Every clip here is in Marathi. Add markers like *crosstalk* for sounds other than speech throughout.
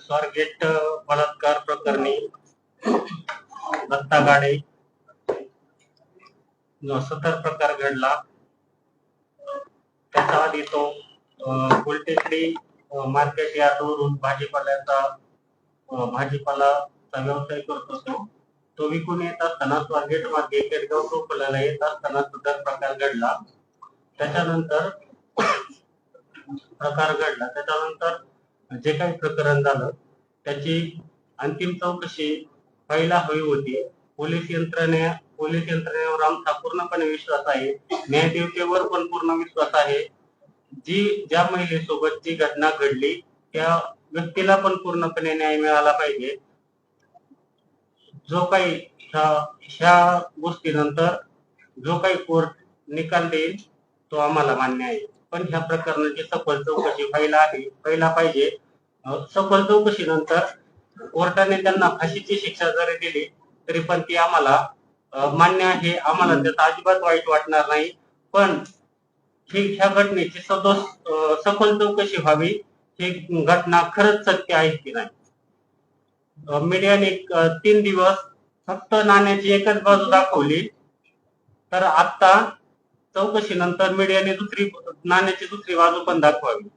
स्वारगेट बलात्कार प्रकरणी दत्ता गाडे जो सतर प्रकार घडला त्याच्या आधी तो अं, मार्केट यार्डवरून भाजीपाल्याचा भाजीपालाचा व्यवसाय करतो तो तो विकून येत असताना स्वारगेट मार्गे केडगाव टोपल्याला येत असताना सदर प्रकार घडला. त्याच्यानंतर प्रकार घडला. त्याच्यानंतर जे काही प्रकरण झालं त्याची अंतिम चौकशी व्हायला हवी होती. पोलीस यंत्रणे पोलीस यंत्रणेवर आमचा पूर्णपणे विश्वास आहे. न्यायदेवतेवर पण पूर्ण विश्वास आहे. जी ज्या महिलेसोबत जी घटना घडली त्या व्यक्तीला पण पूर्णपणे न्याय मिळाला पाहिजे. जो काही ह्या गोष्टीनंतर जो काही कोर्ट निकाल देईल तो आम्हाला मान्य आहे. पण ह्या प्रकरणाची सखोल चौकशी व्हायला आहे व्हायला पाहिजे. सखोल चौकशीनंतर कोर्टाने त्यांना फाशीची शिक्षा जरी दिली तरी पण ती आम्हाला मान्य आहे. आम्हाला त्याचा अजिबात वाईट वाटणार नाही. पण ही ह्या घटनेची सदोष सखोल चौकशी व्हावी ही घटना खरंच सत्य आहे की नाही? मीडियाने तीन दिवस फक्त नाण्याची एकच बाजू दाखवली. तर आता चौकशीनंतर मीडियाने दुसरी नाण्याची दुसरी बाजू पण दाखवावी.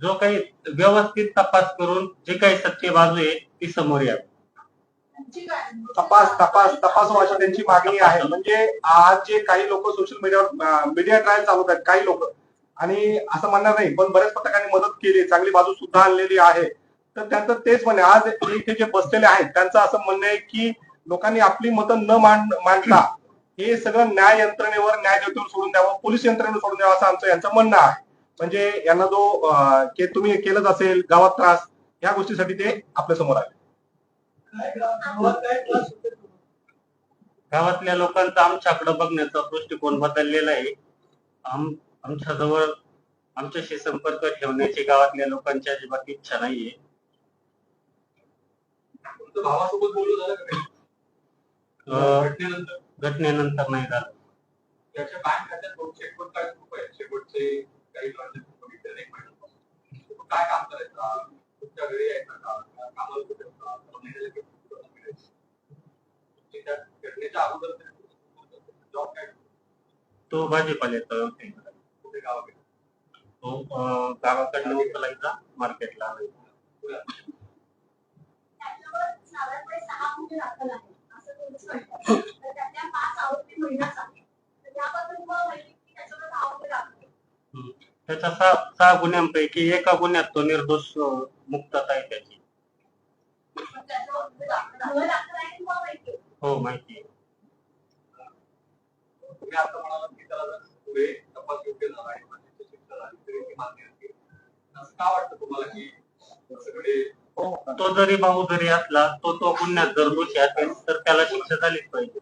जो काही व्यवस्थित तपास करून जे काही सत्य बाजू आहे ती समोर या. तपास तपास तपास व्हायची त्यांची मागणी आहे. म्हणजे आज जे काही लोक सोशल मीडियावर मीडिया ट्रायल चालवत आहेत काही लोक. आणि असं म्हणणार नाही पण बऱ्याच पथकांनी मदत केली चांगली बाजू सुद्धा आणलेली आहे. तर त्यांचं तेच म्हणे आज इथे जे बसलेले आहेत त्यांचं असं म्हणणं आहे की लोकांनी आपली मतं न मांड मांडता हे सगळं न्याय यंत्रणेवर न्याय देवतेवर सोडून द्यावं पोलीस यंत्रणेवर सोडून द्यावं असं आमचं यांचं म्हणणं आहे. म्हणजे यांना जो के तुम्ही केलंच असेल गावात त्रास या गोष्टीसाठी ते आपल्यासमोर आहे गावातल्या लोकांचा आमच्याकडे बघण्याचा दृष्टिकोन बदललेला आहे. आम आमच्याजवळ आमच्याशी संपर्क ठेवण्याची गावातल्या लोकांची अजिबात इच्छा नाहीये. भावासोबत बोलू झालं घटनेनंतर नाही झालं. त्याच्या बँक खात्यात दोनशे एकोणचाळीस रुपये शेवटचे काही transaction बघितले नाही काय काम करायचा? तुमच्या घरी यायचा का? का कामाला कुठे होता? घटनेच्या अगोदर जॉब काय? तो भाजीपाल्याचा व्यवसाय करायचा. कुठे गावाकडे? तो गावाकडनं उचलायचा मार्केटला आणायचा. त्याच्या सहा सहा गुन्ह्यांपैकी एका गुन्ह्यात तो निर्दोष मुक्तता आहे त्याची. हो माहिती आहे. तपास योग्य झाला म्हणजे मान्य वाटतं तुम्हाला की तो जरी भाऊ जरी असला तो तो गुन्ह्यात जर दोषी असेल तर त्याला शिक्षा झालीच पाहिजे.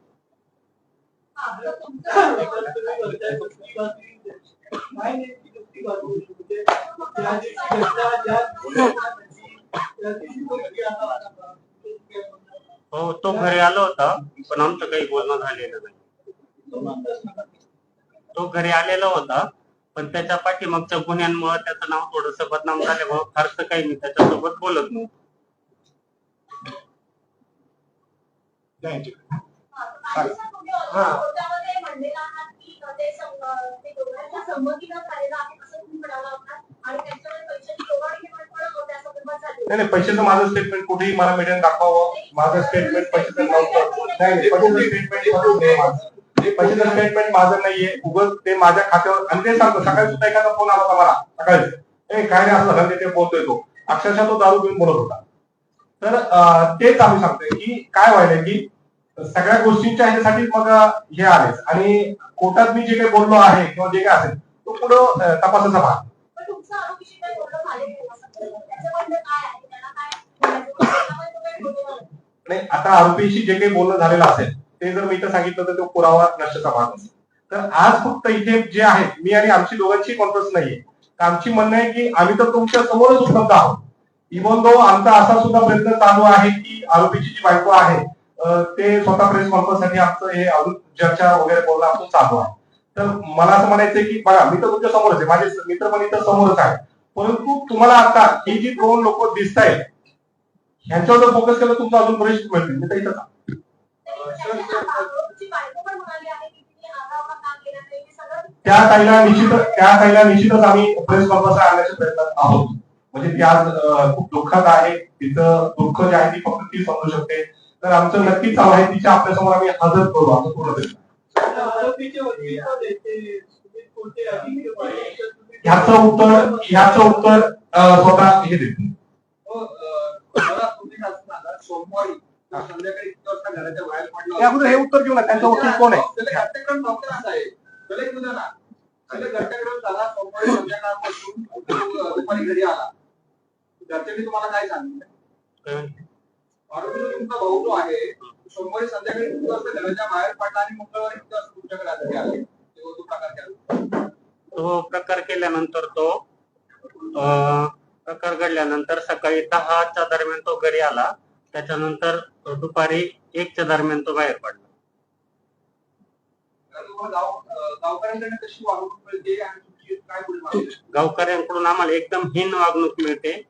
हो तो घरी आला होता पण आमचं काही बोलणं झालेलं नाही. तो घरी आलेला होता पण त्याच्या पाठीमागच्या गुन्ह्यांमुळे त्याचं नाव थोडस बदनाम झाल्यामुळे फारसं काही मी त्याच्यासोबत बोलत. हा, हा. झाली. नाही नाही पैशाचं माझं स्टेटमेंट कुठेही मला मीडियाने दाखवावं. माझं स्टेटमेंट पैशाचं नव्हतं नाही नाही, पैशाचं स्टेटमेंट नाही. पैशाचं स्टेटमेंट माझं नाहीये उगच ते माझ्या खात्यावर आणि ते सांगतो सकाळी सुद्धा एखादा फोन आला होता मला सकाळी. ए काय नाही असं झालं ते बोलतोय तो. अक्षरशः तो दारू पिऊन बोलत होता. तर तेच आम्ही सांगतोय की काय व्हायलंय की सगळ्या गोष्टींच्या ह्याच्यासाठी मग हे आलेच. आणि कोर्टात मी जे काही बोललो आहे किंवा जे काही असेल तो पुढं तपासाचा भाग. काय काय नाही. नाही आता आरोपीशी जे काही बोलणं झालेलं असेल ते जर मी इथं सांगितलं तर तो पुरावा नष्टचा भाग असतो तर आज फक्त इथे जे आहे मी आणि आमची दोघांची कॉन्फरन्स नाहीये. तर आमची म्हणणं आहे की आम्ही तर तुमच्या समोरच उपलब्ध आहोत. इव्हन दो आमचा असा सुद्धा प्रयत्न चालू आहे की आरोपीची जी बायको आहे ते स्वतः प्रेस कॉन्फरन्ससाठी आमचं हे अजून चर्चा वगैरे बोलणं आमचं चालू आहे. तर मला असं म्हणायचंय की बघा मी तर तुमच्या समोरच आहे. माझे मित्र पण इथं समोरच आहे परंतु तुम्हाला आता ही जी दोन लोक दिसत आहेत ह्यांच्यावर जर फोकस केलं तुमचं अजून बरेच मिळतील. मी तर इथं त्या ताईला निश्चित त्या ताईला निश्चितच आम्ही प्रेस कॉन्फरन्स आणण्याच्या प्रयत्नात आहोत. म्हणजे ती आज खूप दुःखात आहे. तिचं दुःख जे आहे ती फक्त ती समजू शकते. तर आमचं नक्कीच चालू आहे. तिच्या आपल्यासमोर आम्ही हजर करू. आमचं पूर्ण प्रयत्न ह्याचं उत्तर ह्याचं उत्तर स्वतः हे देते सोमवारी संध्याकाळी किती वाजता घराच्या बाहेर पडला. त्या अगोदर हे उत्तर घेऊ ना त्यांचा वकील कोण आहे? घरच्यांनी तुम्हाला काय सांगितलं? आरोपी जो तुमचा भाऊ जो आहे सोमवारी संध्याकाळी घराच्या बाहेर पडला आणि मंगळवारी तुमच्याकडे घरी आले तेव्हा तो प्रकार केला. तो प्रकार केल्यानंतर तो अं, प्रकार घडल्यानंतर सकाळी दहाच्या दरम्यान तो घरी आला. त्याच्यानंतर दुपारी एकच्या दरम्यान तो बाहेर पडला? गावकऱ्यांकडून आम्हाला एकदम हीन वागणूक मिळते.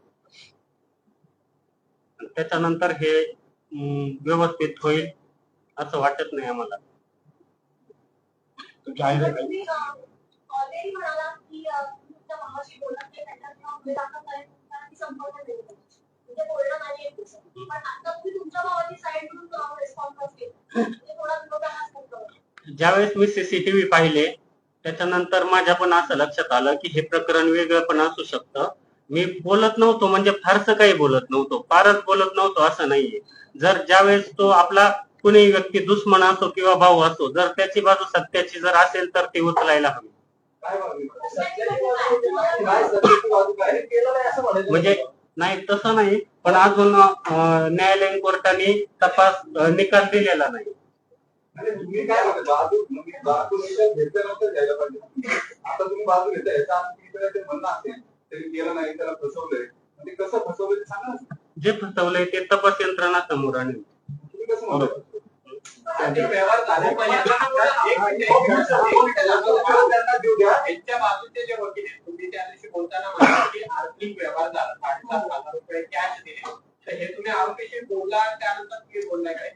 त्याच्यानंतर हे व्यवस्थित होईल असं वाटत नाही आम्हाला. म्हणजे बोलणं नाही येत तसं. पण आता तुम्ही तुमच्या भावाची साईड म्हणून रिस्पॉन्स केला म्हणजे थोडा विरोधाभास करतो ज्यावेळेस मी सीसीटीव्ही पाहिले त्याच्यानंतर माझ्या पण असं लक्षात आलं की हे प्रकरण वेगळं पण असू शकतं. मी बोलत नव्हतो म्हणजे फारसं काही बोलत नव्हतो. फारच बोलत नव्हतो असं नाहीये. जर ज्यावेळेस तो आपला कुणी व्यक्ती दुश्मन असो किंवा भाऊ असो जर त्याची बाजू सत्याची जर असेल तर ती उचलायला हवी. म्हणजे नाही तसं नाही. पण अजून न्यायालयीन कोर्टाने तपास निकाल दिलेला नाही. आणि तुम्ही काय म्हणता? बाजू म्हणजे बाजू निकाल घेतल्यानंतर घ्यायला पाहिजे. आता तुम्ही बाजू घेताय याचा अर्थ तुम्ही ते म्हणणं असेल तरी केलं नाही त्याला फसवलंय. म्हणजे कसं फसवलंय ते सांगा ना. जे फसवलंय ते तपास यंत्रणा समोर आणेल. तुम्ही कसं म्हणता? त्यांचे व्यवहार झाले पाहिजे. एक मिनिट, एक मिनिट, एक मिनिट, व्यवहार त्यांना देऊ द्या. यांच्या बाजूचे जे वकील आहेत, तुम्ही त्या दिवशी बोलताना म्हणाला की आर्थिक व्यवहार झाला. साडेसात हजार रुपये कॅश दिले. तर हे तुम्ही आरोपीशी बोलला त्यानंतर तुम्ही बोललाय काय?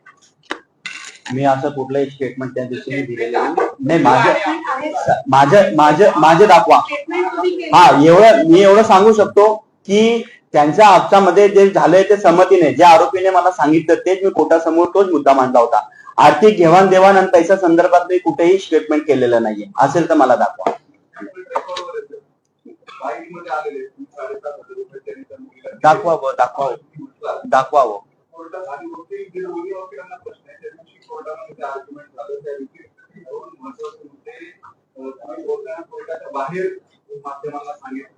मी असं कुठलंही स्टेटमेंट त्या दिवशी नाही दिलेलं. नाही. माझं माझं माझं माझं दाखवा. हा एवढं मी एवढं सांगू शकतो की त्यांच्या हप्त्यामध्ये जे झालंय ते संमतीने. ज्या आरोपीने मला सांगितलं तेच मी कोर्टासमोर तोच मुद्दा मांडला होता. आर्थिक घेवाणदेवाण आणि पैसा संदर्भात मी कुठेही स्टेटमेंट केलेलं नाहीये. असेल तर मला दाखवा. बाईकमध्ये आलेले तुम्ही साडेसात हजार रुपये त्यांनी त्या मुलीला दाखवावं दाखवावं. दाखवावं. कोर्टात आणि वकील जे दोन्ही वकिलांना प्रश्न आहे. त्या दिवशी कोर्टामध्ये ते आर्ग्युमेंट झालं. त्या दिवशी दोन महत्त्वाचे मुद्दे अं, तुम्ही बोलताना कोर्टाच्या बाहेर माध्यमांना सांगितलं.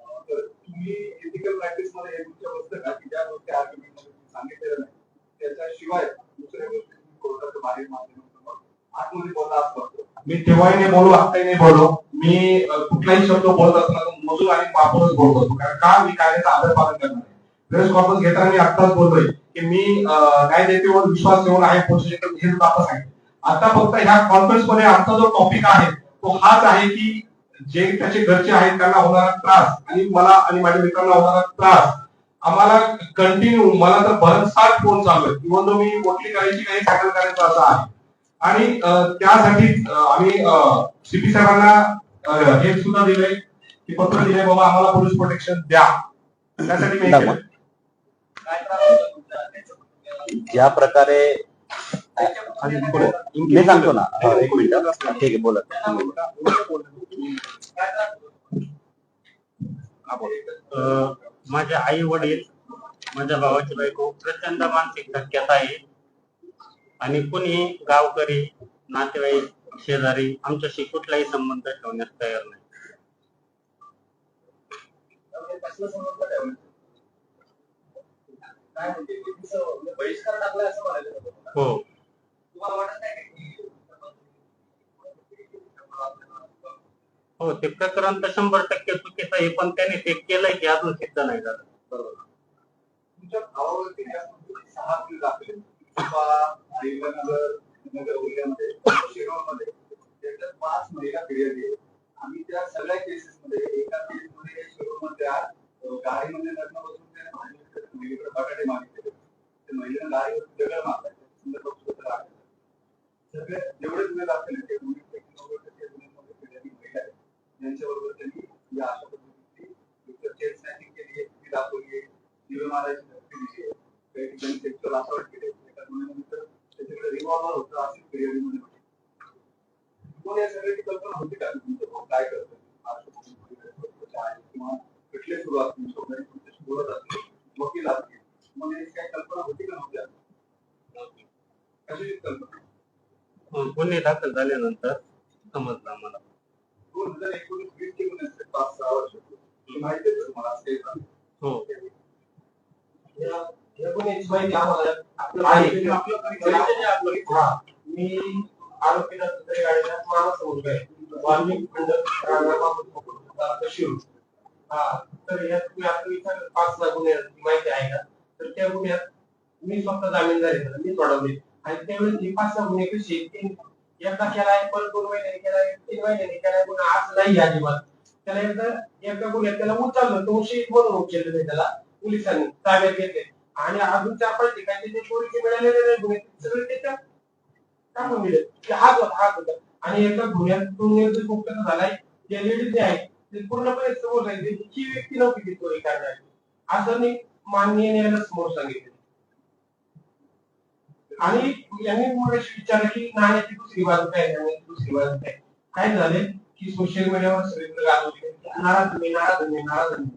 अं, तर तुम्ही एथिकल प्रॅक्टिसमध्ये हे तुमच्या बसतं का की ज्या गोष्टी आर्ग्युमेंटमध्ये तुम्ही सांगितलेल्या नाही. त्याच्याशिवाय दुसऱ्या गोष्टी कोर्टाच्या बाहेर माध्यमांसमोर आतमध्ये बोलला असं वाटतं. मी तेव्हाही नाही बोलू आताही नाही बोललो मी कुठलाही शब्द बोलत असताना मजूर आणि मापूनच बोलत असतो कारण का मी कायद्याचं आदर पालन करणार आहे? प्रेस कॉन्फरन्स घेताना मी आत्ताच बोलतोय की मी अ, न्यायदेतेवर विश्वास ठेवून आहे पोलीस हे सुद्धा आता सांगितलं आता फक्त ह्या कॉन्फरन्समध्ये आमचा जो टॉपिक आहे तो हाच आहे की जे त्याचे घरचे आहेत त्यांना होणारा त्रास आणि मला आणि माझ्या मित्रांना होणारा त्रास आम्हाला कंटिन्यू मला तर भरमसाठ फोन चालू आहे इव्हन मी मोठी करायची काही सॅटल करायचं असं आहे. आणि त्यासाठी आम्ही सीपी साहेबांना हे सुद्धा दिलंय. की पत्र दिलंय बाबा आम्हाला पोलीस प्रोटेक्शन द्या त्यासाठी मी? ज्या प्रकारे आणि पुढे. मी सांगतो ना हा, एक मिनिट ठीक आहे बोला. अं, माझे आई वडील माझ्या भावाची बायको प्रचंड मानसिक धक्क्यात आहे आणि कुणी गावकरी नातेवाईक शेजारी आमच्याशी कुठलाही संबंध ठेवण्यास तयार नाही त्यामुळे कसलं समजलं त्यावेळी? काय म्हणते ते तिचं म्हणजे बहिष्कार टाकलाय असं म्हणायचं होतं तुम्हाला. हो. हो ते प्रकरण तर शंभर टक्के चुकीचं आहे पण त्याने ते केलंय की अजून सिद्ध नाही झालं. बरोबर. तुमच्या भावावरती सहा बिल दाखले नगर नगर शिरोमध्ये पाच महिला फिर्याद आम्ही त्या सगळ्या केसेस मध्ये एका केस मध्ये शिरोमध्ये आज गाडीमध्ये लग्न बसून त्या महिलेकडे बटाटे मागितले त्या महिलेनं गाडीवर दगड मारला. सगळे जेवढे गुन्हे दाखल ते फिर्यादी महिला आहेत. त्यांच्याबरोबर त्यांनी या अशा पद्धतीची चेन स्नॅचिंग केली आहे ती दाखवली आहे दिवे मारायची धमकी दिली आहे काही ठिकाणी सेक्शुअल असॉल्ट केले एका गुन्ह्यानंतर त्याच्याकडे रिव्हॉल्वर होतं अशी फिर्यादीमध्ये होती तुम्हाला या सगळ्याची कल्पना होती का की तुमचं भाऊ काय करतो किंवा कुठले सुरू असतील शोधण्याची तुमच्याशी बोलत असतील वकील असतील तुम्हाला याची काही कल्पना होती का नव्हत्या कशाची कल्पना अं, गुन्हे दाखल झाल्यानंतर समजलं आम्हाला दोन हजार एकोणीस वीस चे गुन्हे असते पाच सहा वर्ष माहिती आहे का तुम्हाला असं काही झालं? हो या गुन्ह्याची माहिती आम्हाला आपलं आहे. परिचय- आपलं परिचय- परिचय आपलं- हा. मी आरोपीला सुंदर गाडीला मानस वाल्मिक खंड राणा शिव हा तर यात तुम्ही आता विचार पाच सहा गुन्हे माहिती आहे का तर त्या गुन्ह्यात मी स्वतः जामीन झाले मी सोडवले आणि त्यावेळेस हे पाच सहा गुन्हे कसे तीन एकदा केलाय परत दोन महिन्याने केलाय तीन महिन्याने केलाय गुन्हा आज नाही अजिबात त्याला एकदा एका गुन्ह्यात त्याला उचललं तो शहीद म्हणून उचलले त्याला पोलिसांनी ताब्यात घेतले आणि अजून चार पाच ठिकाणी ते चोरीचे मिळालेले नाही गुन्हे सगळे त्याच्यात टाकून दिले की हात होता हात होता आणि एका गुन्ह्यातून निर्दोष मुक्त झालाय जे लेडीज जे आहेत ते पूर्णपणे समोर राहिले ही व्यक्ती नव्हती ती चोरी करण्याची असं मी माननीय न्यायालयाला समोर सांगितलं. आणि यांनी मग विचारलं की नाण्याची दुसरी बाजू काय नाण्याची दुसरी बाजू काय काय झाले की सोशल मीडियावर सगळीकडे गाजवले नाराज तुम्ही नाराज तुम्ही नाराज तुम्ही.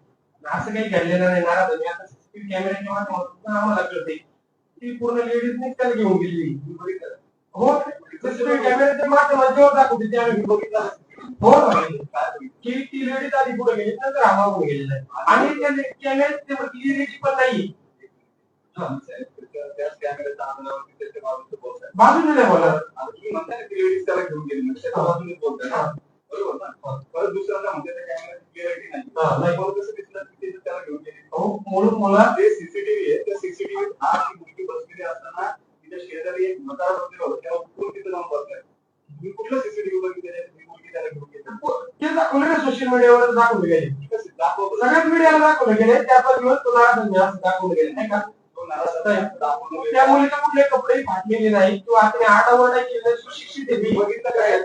असं काही घडलेलं नाही नाराज तुम्ही. आता सीसीटीव्ही कॅमेऱ्याच्या माध्यमातून आम्हाला कळते ती पूर्ण लेडीजने त्याला घेऊन गेली हो कॅमेऱ्याच्या माध्यमात जेव्हा दाखवते बघितलं हो की ती लेडीज आधी पुढे गेली नंतर हा मागून गेलेला आहे आणि त्या कॅमेऱ्यात पण नाही त्याच बाजूने नाही बोलणार तुम्ही म्हणताय लेडीज त्याला घेऊन गेली त्याच्या बाजूने बोलताय ना बरोबर ना परत दुसऱ्यांदा म्हणते त्या कॅमेऱ्याची क्लिअरिटी नाही नाही. मला कसं दिसलं की त्याला घेऊन गेली हो म्हणून मला ते सीसीटीव्ही आहे त्या सीसीटीव्ही आज ती मुलगी बसलेली असताना तिच्या शेजारी एक मतार बसलेला होता तेव्हा उठून तिथे जाऊन बसलाय तुम्ही कुठलं सीसीटीव्ही बघितलं ती मुलगी त्याला घेऊन ते दाखवले ना सोशल मीडियावर दाखवले गेले सगळ्याच मीडियाला दाखवले गेले त्याचा दिवस तो नाराज दाखवले गेले नाही का? त्या मुलीचे कुठले कपडे फाटलेले नाही किंवा आपण आडावर नाही केलं सुशिक्षित आहे?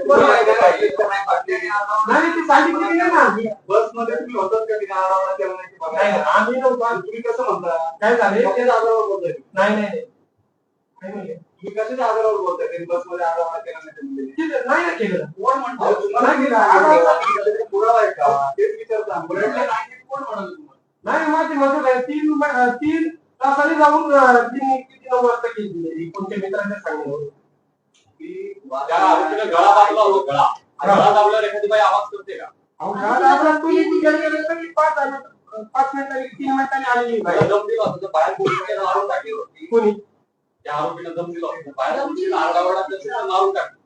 नाही ती सांगितलेली नाही ना बसमध्ये तुम्ही होतात का तिने केला नाही? आम्ही नव्हतो. तुम्ही कसं म्हणता? काय झाले? ते आधारावर बोलताय? नाही नाही नाही. तुम्ही कशाच्या आधारावर बोलताय? त्यांनी बसमध्ये आरामात केला नाही नाही ना केलं. कोण म्हणतो तुम्हाला नाही किती केलं. आधार आहे? त्याचा पुरावा आहे का? तेच विचारतो आम्ही. बरं. कोण म्हणाल तुम्हाला? नाही माझी मदत आहे तीन म- तीन तासाने जाऊन अं, तीन किती नऊ वाजता केली? कोणत्या मित्राच्या सांगण्यावर की गळा दाबला होता गळा. आणि गळा दाबल्यावर एखादी बाई आवाज करते का? अहो, आपला तुम्ही गेले तरी पाच मिनिट- पाच मिनिटांनी तीन मिनिटांनी आलेली बाई. बाई दम दिला होता. तर बाहेर पोलिसांनी मारून टाकली होती. कोणी? त्या आरोपीने दम दिला होता. बाहेर आरडाओरडा केला, मारून टाकली.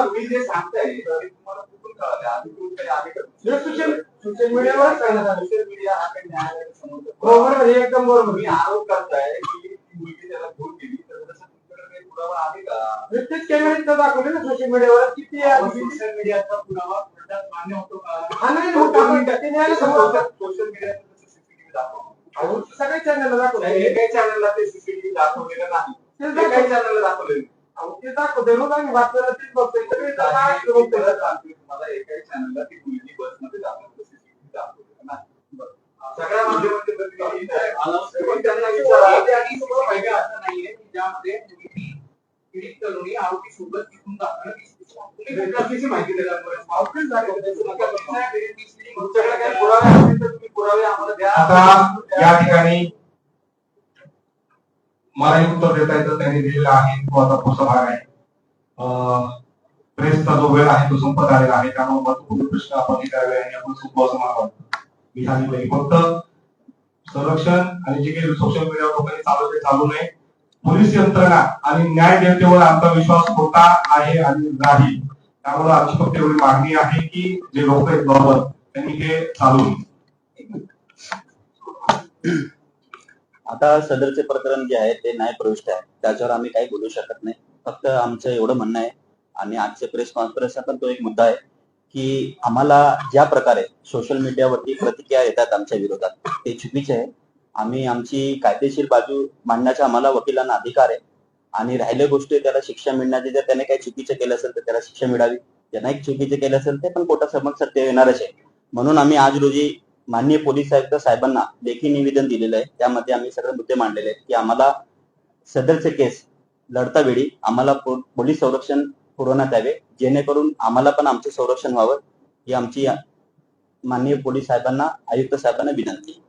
तुम्ही जे सांगताय तुम्हाला कुठून कळालं? आधी आधी हे सोशल सोशल मीडियावर सोशल मीडिया हा काही बरोबर आहे, एकदम बरोबर. तुम्ही आरोप करताय की मुलगी त्याला घेऊन गेली तर तसं तुमच्याकडे पुरावा आहे का? तेच कॅमेऱ्यात दाखवले ना सोशल मीडियावर किती? सोशल मीडियाचा पुरावा मान्य होतो का? हा नाही होत आपण ते न्यायालय समोर होतं. सोशल मीडियाचं सीसीटीव्ही दाखवा? सगळ्या चॅनलला दाखवले. एकाही चॅनलला ते सीसीटीव्ही दाखवलेलं नाही. एकाही दाखवले चॅनलला दाखवलेलं ते दाखवते रोज आम्ही बातम्याला तेच बघतोय. सगळे. परत सांगतोय तुम्हाला. एकाही चॅनलला ती मुलगी बसमध्ये दाखवलं सीसीटीव्ही दाखवलेलं नाही. सगळ्या माध्यमांचे प्रतिनिधी त्यांना विचारा. आणि तुम्हाला माहिती असं नाहीये की ज्यामध्ये मुलगी पीडित तरुणी आरोपी सोबत तिथून माहिती पुरावे आम्हाला द्या. आता या ठिकाणी मलाही उत्तर देता येतं. त्यांनी दिलेलं आहे. तो आता पुढचा भाग आहे. अं, प्रेसचा जो वेळ आहे तो संपत आलेला आहे. त्यामुळे महत्त्वपूर्ण प्रश्न आपण येत्या वेळाने आपण सोपं असं मला वाटतं मी सांगितलं की फक्त संरक्षण आणि जे काही सोशल मीडियावर लोकांनी चालू ते चालू नये. पोलीस यंत्रणा आणि न्याय देवतेवर आमचा विश्वास होता आहे आणि नाही. त्यामुळे आमची फक्त एवढी मागणी आहे की जे लोक आहेत बरोबर त्यांनी हे चालू आता सदरचे प्रकरण जे आहे ते न्यायप्रविष्ट आहे. त्याच्यावर आम्ही काही बोलू शकत नाही. फक्त आमचं एवढं म्हणणं आहे आणि आजच्या प्रेस कॉन्फरन्सचा पण तो एक मुद्दा आहे की आम्हाला ज्या प्रकारे सोशल मीडियावरती प्रतिक्रिया येतात आमच्या विरोधात ते चुकीचे आहे. आम्ही आमची कायदेशीर बाजू मांडण्याचा आम्हाला वकिलांना अधिकार आहे. आणि राहिल्या गोष्टी त्याला शिक्षा मिळण्याची जर त्याने काही चुकीचं केलं असेल तर त्याला शिक्षा मिळावी. ज्यांना एक चुकीचे केलं असेल ते पण कोर्टासमोर सत्य येणारच आहे. म्हणून आम्ही आज रोजी माननीय पोलीस आयुक्त साहेबांना लेखी निवेदन दिलेलं आहे. त्यामध्ये आम्ही सगळे मुद्दे मांडलेले आहेत की आम्हाला सदरचे केस लढता वेळी आम्हाला पोलीस संरक्षण पुरवण्यात यावे. जेणेकरून आम्हाला पण आमचे संरक्षण व्हावं. ही आमची माननीय पोलीस साहेबांना आयुक्त साहेबांना विनंती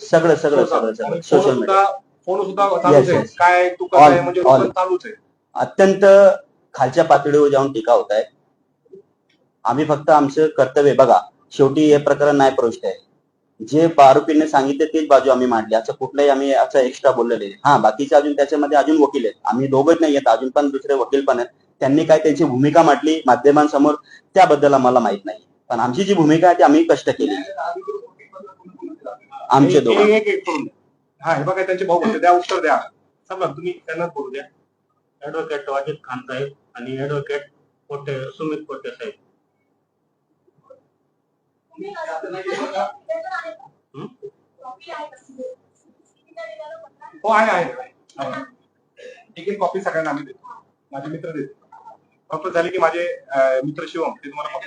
सगळं सगळं सगळं सगळं. आणि सोशल फोन मीडिया सुद्धा फोन सुद्धा चालूच Yes, आहे. yes. काय तू कसं All, आहे? म्हणजे all. लोकं चालूच आहे. अत्यंत खालच्या पातळीवर जाऊन टीका होत आहे. आम्ही फक्त आमचं कर्तव्य बघा शेवटी हे प्रकरण नाही प्रविष्ट आहे. जे आरोपीने सांगितले तीच बाजू आम्ही मांडली. असं कुठलंही आम्ही असं एक्स्ट्रा बोललेलं हा बाकीचे अजून त्याच्यामध्ये अजून वकील आहेत. आम्ही दोघंच नाही आहेत. अजून पण दुसरे वकील पण आहेत. त्यांनी काय त्यांची भूमिका मांडली माध्यमांसमोर त्याबद्दल आम्हाला माहीत नाही. पण आमची जी भूमिका आहे ती आम्ही कष्ट केली. आमचे दोघं. एक एक करून द्या. हा हे बघा त्यांचे भाऊ बोलते द्या उत्तर द्या. समजा तुम्ही त्यांना बोलू द्या. ऍडव्होकेट वाजिद खान साहेब आणि ऍडव्होकेट कोटे सुमित कोटे साहेब. हं? हो आहे आहे. हो. आहे. एक एक कॉपी सगळ्यांना आम्ही देतो. माझे मित्र देतो फक्त झाले की माझे मित्र शिवम ते तुम्हाला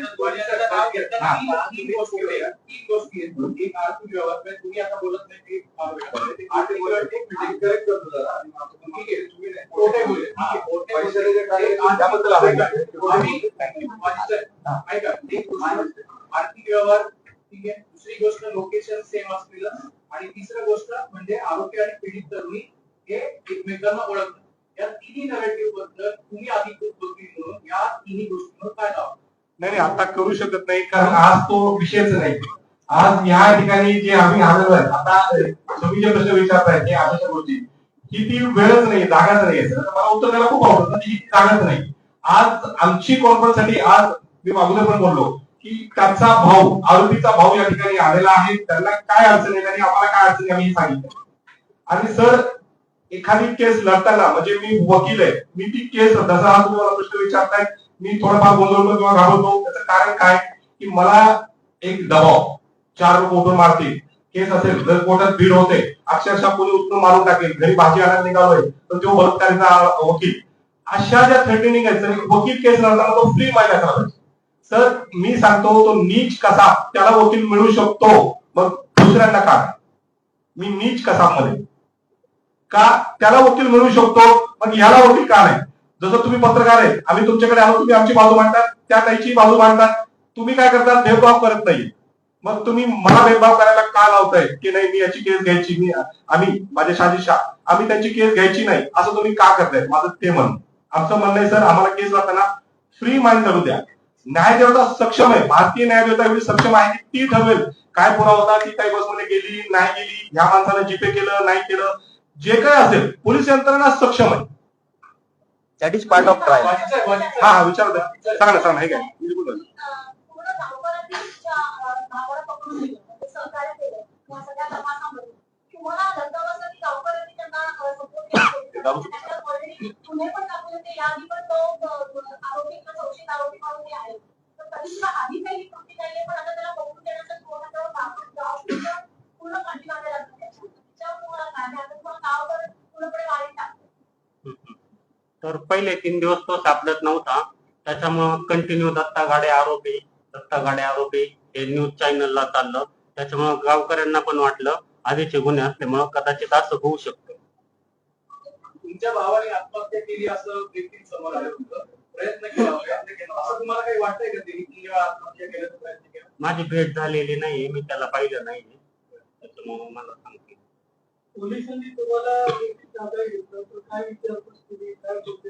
तीन गोष्टी आर्थिक व्यवहार तुम्ही आता बोलत नाही की आर्थिक व्यवहार ठीक आहे, का? आर्थिक व्यवहार ठीक आहे दुसरी गोष्ट लोकेशन सेम असलेलं आणि तिसरी गोष्ट म्हणजे आरोग्य आणि पीडित तरुणी हे. एकमेकांना ओळखतात या तिन्ही नरेटिव्हबद्दल तुम्ही अधिकृत वकील या तिन्ही गोष्टींवर काय लावा नाही आता करू शकत नाही कारण आज तो विषयच नाही. आज या ठिकाणी जे आम्ही हजर आहे आता तुम्ही जे प्रश्न विचारताय हे अशा गोष्टी ही ती वेळच नाही जागाच नाही. मला उत्तर द्यायला खूप आवडतं ही जागाच नाही. आज आमची कॉन्फरन्ससाठी आज मी अगोदर पण बोललो की त्याचा भाऊ आरोपीचा भाऊ या ठिकाणी आलेला आहे त्यांना काय अडचण आहे आणि आम्हाला काय अडचण आहे आम्ही सांगितलं. आणि सर एखादी केस लढताना म्हणजे मी वकील आहे मी ती केस जसा हा तुम्हाला प्रश्न विचारताय मी थोडाफार गोंधळतो किंवा घाबरतो त्याचं कारण काय? की मला एक दबाव चार लोक उठून मारतील केस असेल जर कोर्टात भीड होते अक्षरशः कोणी उचलून मारून टाकेल घरी भाजी आणायला निघालोय तर तो बलात्कारीचा वकील. अशा ज्या थ्रेटनिंग आहेत तर वकील केस लढताना तो फ्री माहिती असला तर सर मी सांगतो तो नीच कसा त्याला वकील मिळू शकतो मग दुसऱ्यांना का? मी नीच कसा मध्ये का त्याला वकील मिळू शकतो मग याला वकील का नाही? जसं तुम्ही पत्रकार आहे आम्ही तुमच्याकडे आलो तुम्ही आमची बाजू मांडतात त्या ताईची बाजू मांडतात तुम्ही काय करता भेदभाव करत नाही. मग तुम्ही मला भेदभाव करायला का लावताय? की नाही मी याची केस घ्यायची मी आम्ही माझ्या शाजी आम्ही त्यांची केस घ्यायची नाही असं तुम्ही का करताय? माझं ते म्हण आमचं म्हणणं आहे सर आम्हाला केस जाताना फ्री माइंड करू द्या. न्यायदेवता सक्षम आहे. भारतीय न्यायदेवता एवढी सक्षम आहे ती ठरवेल. काय पुरावा होता ती काही बसमध्ये गेली नाही गेली ह्या माणसानं जीपे केलं नाही केलं जे काय असेल पोलीस यंत्रणा सक्षम आहे. That is part of trial. हा हा विचार द्या. सांगा ना सांगा ना, हे काय तीन दिवस तो सापडत नव्हता. त्याच्यामुळं कंटिन्यू दत्ता गाडे आरोपी दत्ता गाडे आरोपी हे न्यूज चॅनलला चाललं. त्याच्यामुळं गावकऱ्यांना पण वाटलं आधीचे गुन्हे असल्यामुळं कदाचित असं होऊ शकतं. तुमच्या भावाने आत्महत्या केली असं देखील समोर आलं होतं. प्रयत्न केला प्रयत्न केला असं तुम्हाला काही वाटतंय का त्यांनी आत्महत्या केल्याचा प्रयत्न केला? माझी भेट झालेली नाहीये मी त्याला पाहिलं त्याच्यामुळं मला सांगते. पोलिसांनी तुम्हाला काय विचारपूस केली काय होते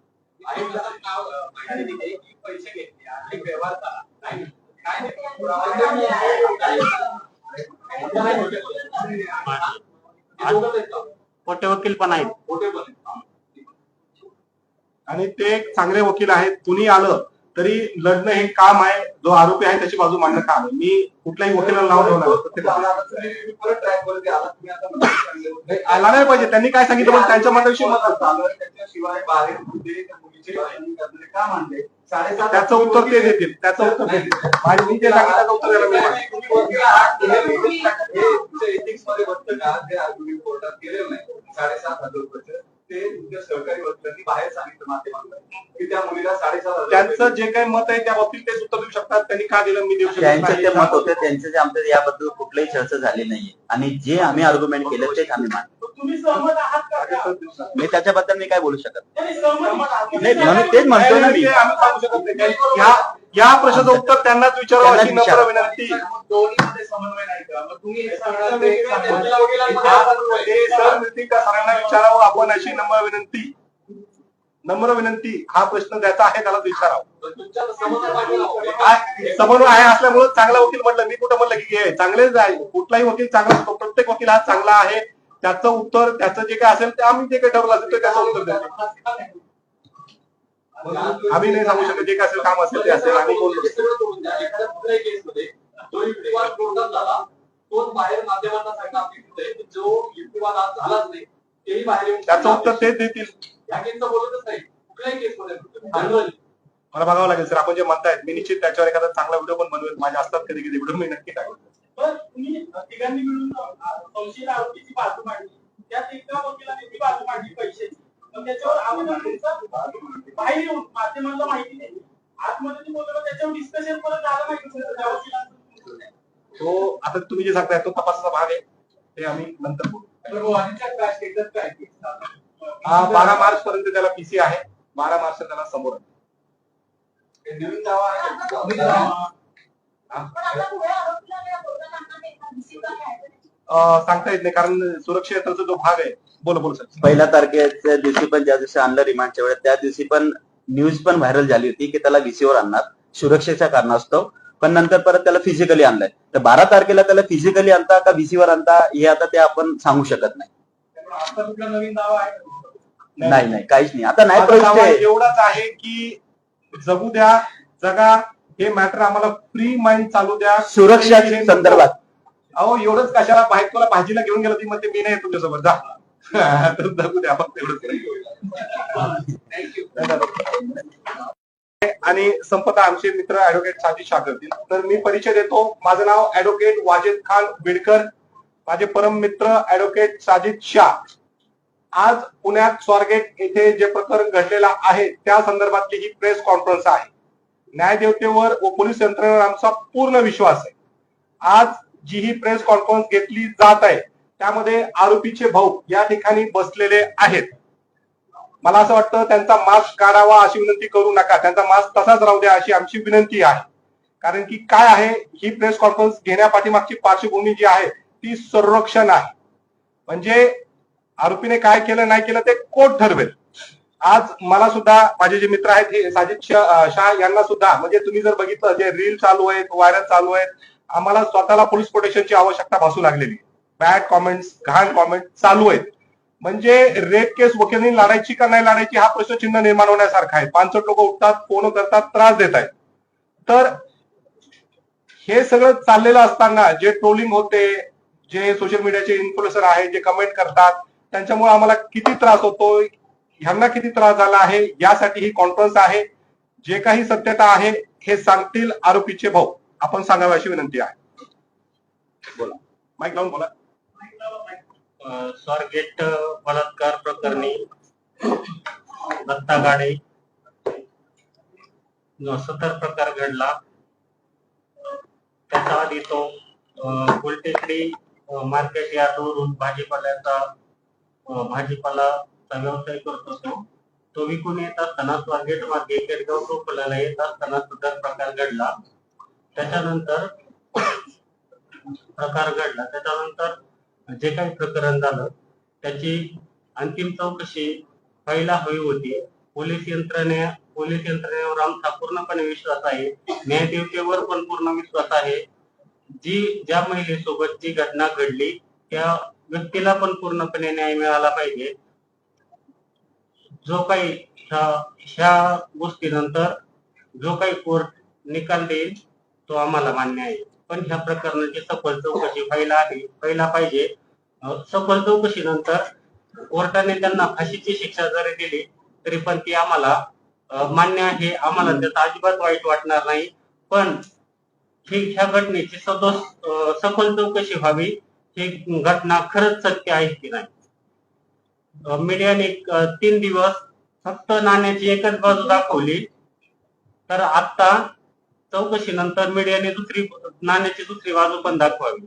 हे? मोठे वकील पण आहेत. कोर्टे पण आहेत. आणि ते एक चांगले वकील आहेत. कुणी आलं तरी लढणं हे काम आहे जो आरोपी आहे त्याची बाजू मांडणं काम आहे. मी कुठल्याही वकिलाला नाव ठेवणार वरती आला. नाही, आला नाही पाहिजे. त्यांनी काय सांगितलं पण त्यांच्या मताविषयी त्याचं उत्तर ते देतील. त्याचं उत्तर ते देतील. मी जे सांगितलं त्याचं उत्तर साडेसात हजार रुपयाचं. ते तुमच्या सहकारी वकिलांनी बाहेर सांगितलं माध्यमांना की त्या मुलीला साडेसात हजार त्यांचं जे काही मत आहे त्या बाबतीत तेच उत्तर देऊ शकतात. त्यांनी का दिलं मी देऊ शकत त्यांचं ते मत नाही होतं त्यांचं जे आमचं याबद्दल कुठलीही चर्चा झाली नाहीये. आणि जे आम्ही आर्ग्युमेंट केलं तेच आम्ही मांडतो तुम्ही सहमत आहात का? त्या? मी त्याच्याबद्दल मी काय बोलू शकत नाही, सहमत नाही म्हणून तेच म्हणतोय ना मी. ते आम्ही सांगू शकत नाही. या प्रश्नाचं उत्तर त्यांनाच विचारावं अशी नम्र विचारा. विनंती. सरांना विचारावं आपण अशी नम्र विनंती. नम्र विनंती हा प्रश्न ज्याचा आहे त्याला विचारावं. समन्वय आहे असल्यामुळे चांगला वकील म्हटलं. मी कुठं म्हणलं की हे चांगलेच आहे. कुठलाही वकील चांगला असतो. प्रत्येक वकील हा चांगला आहे. त्याचं उत्तर त्याचं जे काय असेल ते आम्ही जे काही ठरवलं असेल ते त्याचं उत्तर द्यायचं आम्ही नाही सांगू शकत. जे काय असेल काम असेल ते असेल आम्ही झाला तोच बाहेर माध्यमांना सांगणं अपेक्षित आहे की जो युक्तिवाद आज झालाच नाही तेही बाहेर त्याचं उत्तर तेच देतील. या केसचं बोलतच नाही. कुठल्याही केसमध्ये जनरली मला बघावं लागेल सर. आपण जे म्हणतायत मी निश्चित त्याच्यावर एखादा चांगला व्हिडिओ पण बनवेल माझ्या असतात कधी कधी व्हिडिओ मी नक्की टाकेल पण तुम्ही तिघांनी मिळून अ, संशयित आरोपीची बाजू मांडली. त्यात एका वकिलाने ती बाजू मांडली पैशाची. त्याच्यावर बाहेर येऊन माध्यमांना माहिती नाही. आतमध्ये ते बोललं त्याच्यावर डिस्कशन परत झालं वकिलांचं तो आता तुम्ही जे सांगताय तो तपासाचा भाग आहे. ते आम्ही नंतर बोलू. हा बारा मार्च पर्यंत त्याला पीसी आहे. बारा मार्च त्याला समोर. हे नवीन दावा नाही. सांगता येत नाही कारण सुरक्षेचा जो भाग आहे बोल बोल सर. पहिल्या तारखेच्या दिवशी पण ज्या दिवशी आणलं रिमांडच्या वेळेस त्या दिवशी पण न्यूज पण व्हायरल झाली होती की त्याला VC वर आणणार सुरक्षेच्या कारणास्तव. पण नंतर परत त्याला फिजिकली आणलंय. तर बारा तारखेला त्याला फिजिकली आणता का VC वर आणता हे आता ते आपण सांगू शकत नाही. आहे नाही नाही काहीच नाही. आता नाही दावा पैसे एवढाच आहे की जगू द्या जगा हे मॅटर आम्हाला फ्री माइंड चालू द्या. सुरक्षा संदर्भात. अहो एवढंच कशाला बाहेर तुला भाजीला घेऊन गेलो ती म्हणते मी नाही येत तुमच्यासोबत जा. *laughs* आणि संपता आमचे मित्र ऍडव्होकेट साजी शाह तर मी परिचय देतो. माझं नाव ऍडव्होकेट वाजेद खान बिडकर माझे परम मित्र ऍडव्होकेट साजिद शाह. आज पुण्यात स्वारगेट येथे जे प्रकरण घडलेलं आहे त्या संदर्भातली ही प्रेस कॉन्फरन्स आहे. न्यायदेवतेवर व पोलीस यंत्रणेवर आमचा पूर्ण विश्वास आहे. आज जी ही प्रेस कॉन्फरन्स घेतली जात आहे त्यामध्ये आरोपीचे भाऊ या ठिकाणी बसलेले आहेत. मला असं वाटतं त्यांचा मास्क काढावा अशी विनंती करू नका. त्यांचा मास्क तसाच राहू द्या अशी आमची विनंती आहे. कारण की काय आहे ही प्रेस कॉन्फरन्स घेण्यापाठीमागची पार्श्वभूमी जी आहे ती संरक्षण आहे. म्हणजे आरोपीने काय केलं नाही केलं ते कोर्ट ठरवेल? आज मला सुद्धा माझे जे मित्र आहेत हे साजिद शाह यांना सुद्धा म्हणजे तुम्ही जर बघितलं जे रील चालू आहेत व्हायरल चालू आहेत आम्हाला स्वतःला पोलीस प्रोटेक्शनची आवश्यकता भासू लागलेली बॅड कॉमेंट्स घाण कॉमेंट चालू आहेत. म्हणजे रेप केस वकिलांनी लढायची का नाही लढायची हा प्रश्न चिन्ह निर्माण होण्यासारखा आहे. पाणसठ लोक उठतात फोन करतात त्रास देत आहेत. तर हे सगळं चाललेलं असताना जे ट्रोलिंग होते जे सोशल मीडियाचे इन्फ्लुएन्सर आहेत जे कमेंट करतात त्यांच्यामुळे आम्हाला किती त्रास होतोय ह्यांना किती त्रास झाला आहे यासाठी ही कॉन्फरन्स आहे. जे काही सत्यता आहे हे सांगतील आरोपीचे भाऊ. आपण सांगावे अशी विनंती आहे. बोला. माईक लावून बोला. स्वारगेट बलात्कार प्रकरणी दत्ता गाडे जो सतर प्रकार घडला त्याच्या आधी तो अं, मार्केट यार्डवरून भाजीपाल्याचा भाजीपालाचा व्यवसाय करत होतो. तो विकून येत असताना स्वारगेट मार्गे केडगाव टोपल्याला येत असताना सदर प्रकार घडला. त्याच्यानंतर प्रकार घडला. त्याच्यानंतर जे काही प्रकरण झालं त्याची अंतिम चौकशी व्हायला हवी होती. पोलीस यंत्रणे पोलीस यंत्रणेवर आमचा पूर्णपणे विश्वास आहे. न्यायदेवतेवर पण पूर्ण विश्वास आहे. जी ज्या महिलेसोबत जी घटना घडली त्या व्यक्तीला पण पूर्णपणे न्याय मिळाला पाहिजे. जो काही ह्या गोष्टीनंतर जो काही कोर्ट निकाल देईल तो आम्हाला मान्य आहे. पण ह्या प्रकरणाची सखोल चौकशी व्हायला हवी व्हायला पाहिजे. सखोल चौकशीनंतर कोर्टाने त्यांना फाशीची शिक्षा जरी दिली तरी पण ती आम्हाला मान्य आहे. आम्हाला त्याचं अजिबात वाईट वाटणार नाही. पण ही ह्या घटनेची सदोष सखोल चौकशी व्हावी ही घटना खरंच सत्य आहे की नाही? मीडियाने तीन दिवस फक्त नाण्याची एकच बाजू दाखवली. तर आता चौकशीनंतर मीडियाने दुसरी नाण्याची दुसरी बाजू पण दाखवावी.